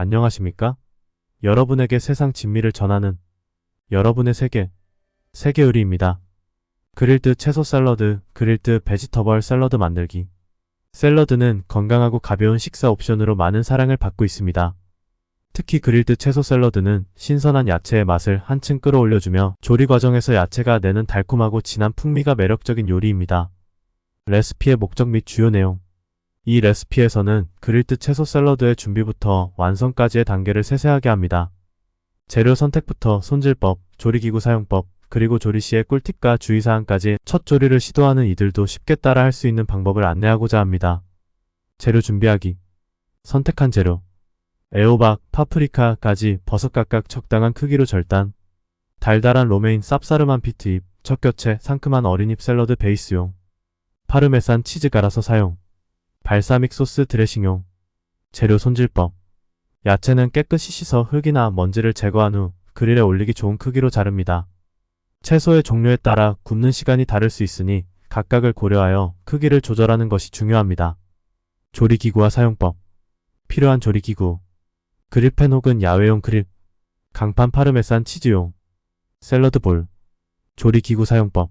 안녕하십니까? 여러분에게 세상 진미를 전하는 여러분의 세계, 세계 요리입니다. 그릴드 채소 샐러드, 그릴드 베지터벌 샐러드 만들기. 샐러드는 건강하고 가벼운 식사 옵션으로 많은 사랑을 받고 있습니다. 특히 그릴드 채소 샐러드는 신선한 야채의 맛을 한층 끌어올려주며 조리 과정에서 야채가 내는 달콤하고 진한 풍미가 매력적인 요리입니다. 레시피의 목적 및 주요 내용 이 레시피에서는 그릴드 채소 샐러드의 준비부터 완성까지의 단계를 세세하게 합니다. 재료 선택부터 손질법, 조리기구 사용법, 그리고 조리 시의 꿀팁과 주의사항까지 첫 조리를 시도하는 이들도 쉽게 따라 할 수 있는 방법을 안내하고자 합니다. 재료 준비하기. 선택한 재료. 애호박, 파프리카까지 버섯 각각 적당한 크기로 절단. 달달한 로메인 쌉싸름한 피트잎, 척교채, 상큼한 어린잎 샐러드 베이스용. 파르메산 치즈 갈아서 사용 발사믹 소스 드레싱용 재료 손질법. 야채는 깨끗이 씻어 흙이나 먼지를 제거한 후 그릴에 올리기 좋은 크기로 자릅니다. 채소의 종류에 따라 굽는 시간이 다를 수 있으니 각각을 고려하여 크기를 조절하는 것이 중요합니다. 조리기구와 사용법. 필요한 조리기구. 그릴팬 혹은 야외용 그릴. 강판 파르메산 치즈용. 샐러드 볼. 조리기구 사용법.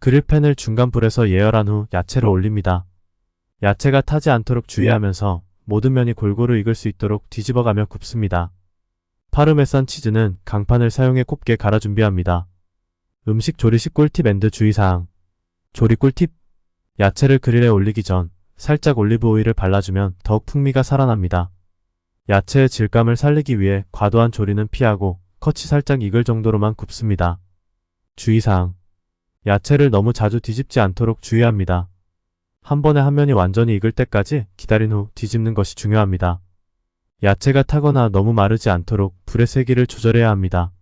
그릴팬을 중간 불에서 예열한 후 야채를 올립니다. 야채가 타지 않도록 주의하면서 모든 면이 골고루 익을 수 있도록 뒤집어가며 굽습니다. 파르메산 치즈는 강판을 사용해 곱게 갈아 준비합니다. 음식 조리식 꿀팁 앤드 주의사항 조리 꿀팁 야채를 그릴에 올리기 전 살짝 올리브 오일을 발라주면 더욱 풍미가 살아납니다. 야채의 질감을 살리기 위해 과도한 조리는 피하고 컷이 살짝 익을 정도로만 굽습니다. 주의사항 야채를 너무 자주 뒤집지 않도록 주의합니다. 한 번에 한 면이 완전히 익을 때까지 기다린 후 뒤집는 것이 중요합니다. 야채가 타거나 너무 마르지 않도록 불의 세기를 조절해야 합니다.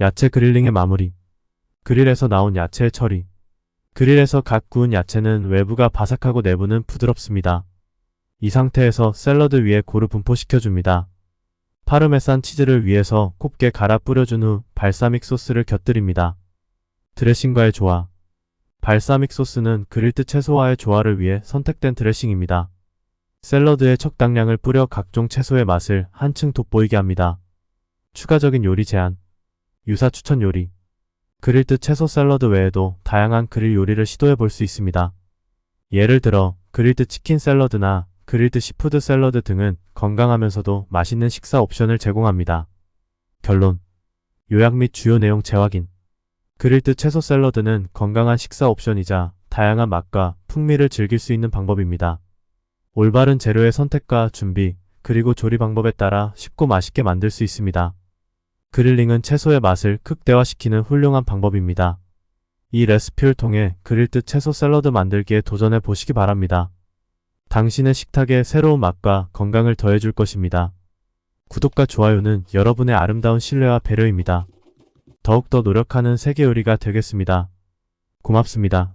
야채 그릴링의 마무리 그릴에서 나온 야채의 처리 그릴에서 갓 구운 야채는 외부가 바삭하고 내부는 부드럽습니다. 이 상태에서 샐러드 위에 고루 분포시켜줍니다. 파르메산 치즈를 위에서 곱게 갈아 뿌려준 후 발사믹 소스를 곁들입니다. 드레싱과의 조화 발사믹 소스는 그릴드 채소와의 조화를 위해 선택된 드레싱입니다. 샐러드에 적당량을 뿌려 각종 채소의 맛을 한층 돋보이게 합니다. 추가적인 요리 제안 유사 추천 요리 그릴드 채소 샐러드 외에도 다양한 그릴 요리를 시도해 볼 수 있습니다. 예를 들어 그릴드 치킨 샐러드나 그릴드 시푸드 샐러드 등은 건강하면서도 맛있는 식사 옵션을 제공합니다. 결론 요약 및 주요 내용 재확인 그릴드 채소 샐러드는 건강한 식사 옵션이자 다양한 맛과 풍미를 즐길 수 있는 방법입니다. 올바른 재료의 선택과 준비, 그리고 조리 방법에 따라 쉽고 맛있게 만들 수 있습니다. 그릴링은 채소의 맛을 극대화시키는 훌륭한 방법입니다. 이 레시피를 통해 그릴드 채소 샐러드 만들기에 도전해 보시기 바랍니다. 당신의 식탁에 새로운 맛과 건강을 더해줄 것입니다. 구독과 좋아요는 여러분의 아름다운 신뢰와 배려입니다. 더욱더 노력하는 세계 요리가 되겠습니다. 고맙습니다.